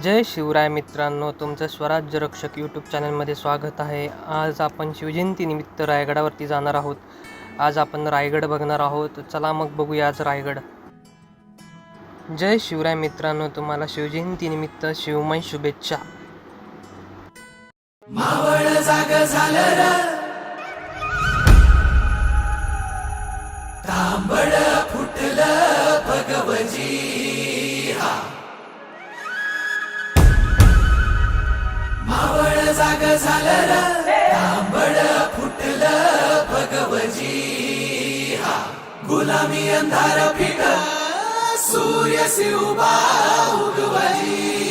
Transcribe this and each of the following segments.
जय शिवराय मित्रांनो तुमचं स्वराज्य रक्षक यूट्यूब चॅनलमध्ये स्वागत आहे. आज आपण शिवजयंतीनिमित्त रायगडावरती जाणार आहोत. आज आपण रायगड बघणार आहोत. चला मग बघूया आज रायगड. जय शिवराय मित्रांनो तुम्हाला शिवजयंतीनिमित्त शिवमय शुभेच्छा. गुलामी अंधार फिट सूर्य उभा उगवली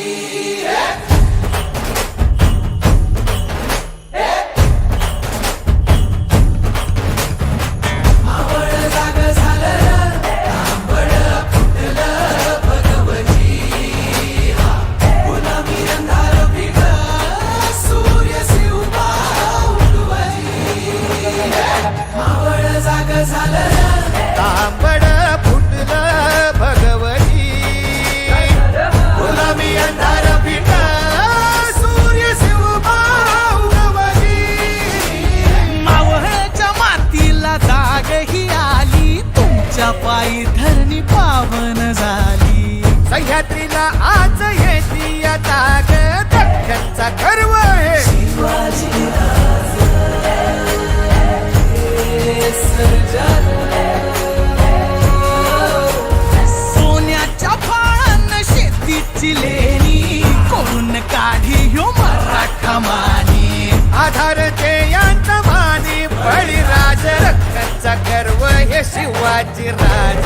शिवाजी राज.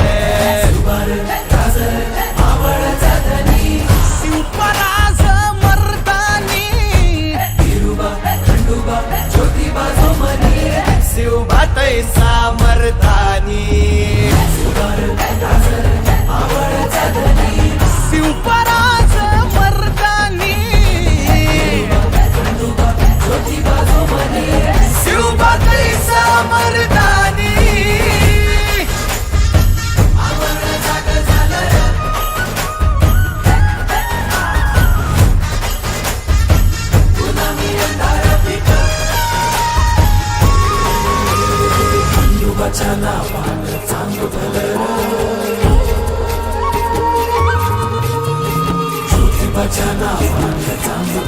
शिवपराज मर्दानी सामर्थानी काळाच्या